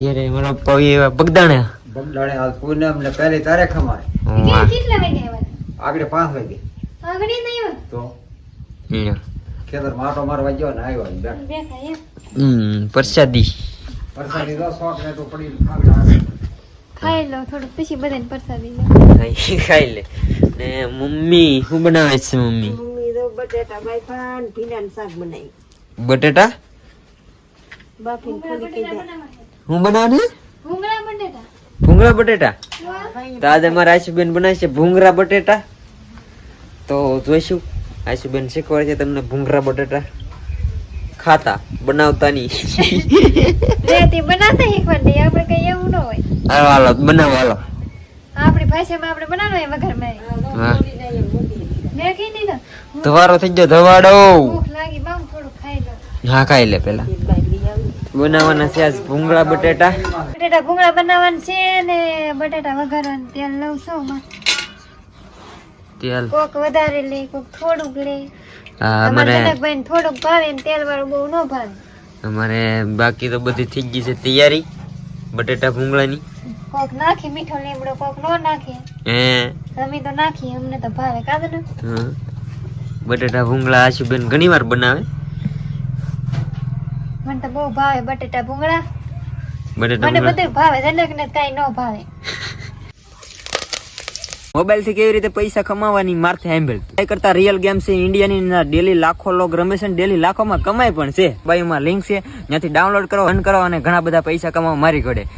જ્યારે મારા પવી એવા બગદાણા. બગડાણે હાલ પૂનમ ને પહેલી તારીખ અમારે. કેટલા વાગે આવ્યા આગળ પાંચ વાગે. આગળ નહીં આવ્યા તો? ખેતર માટો મારવા ગયો ને આવ્યો બેઠા. હમ પ્રસાદી વરસાદી તો શોખ ને તો પડી ખાઈ લો થોડુંક પછી બધાને પરસાદી લો. ખાઈ ખાઈ લે. ને મમ્મી શું બનાવે છે મમ્મી? મમ્મી તો બટેટા બાફા ને ભીંડાનું શાક બનાવી બટેટા? બાફીને ફોલી હું ભૂંગળા બટેટા. ભૂંગળા બટેટા? તો આજે મારા આશુબેન બનાવે છે ભૂંગળા બટેટા. તો જોઈશું આશુબેન શીખવાડે છે તમને ભૂંગળા બટેટા. ખાતા બનાવતા તે બનાવતા શીખવાડી આપણે કઈ એવું ન હોય. હાલો હાલો બનાવો હાલો. આપણી ભાષામાં આપણે બનાવવાનું હોય વઘારમાં હા. મેં કઈ નહીં ધવારો થઈ ગયો ધવાડો. ભૂખ લાગી બામ થોડું ખાઈ લો. હા ખાઈ લે પેલા બનાવવાના છે આજ ભૂંગળા બટેટા. બટેટા ભૂંગળા બનાવવાના છે ને બટેટા વઘારવાનું તેલ લઉં છું માં. તેલ. કોક વધારે લે કોક થોડુંક લે. હા અમારે ભાઈ થોડુંક ભાવે ને તેલ વાળું બહુ ન ભાવે. અમારે બાકી તો બધી થઈ ગઈ છે તૈયારી બટેટા ભૂંગળાની. કોક નાખી મીઠો લીમડો કોક નો નાખે. હે? અમે તો નાખીએ અમને તો ભાવે કાદ ને. હા. બટેટા ભૂંગળા આશુબેન ઘણી વાર બનાવે. મને તો બહુ ભાવે બટેટા ભૂંગળા. બટેટા મને બધું ભાવે જનક ને કઈ ન ભાવે. મોબાઈલથી કેવી રીતે પૈસા કમાવાની મારથી સાંભળ. એ કરતા રિયલ ગેમ છે ઇન્ડિયાની ડેલી લાખો લોક રમે છે ડેલી લાખોમાં કમાય પણ છે. બાઈમાં લિંક છે ત્યાંથી ડાઉનલોડ કરો અન કરો અને ઘણા બધા પૈસા કમાવા મારી ઘડે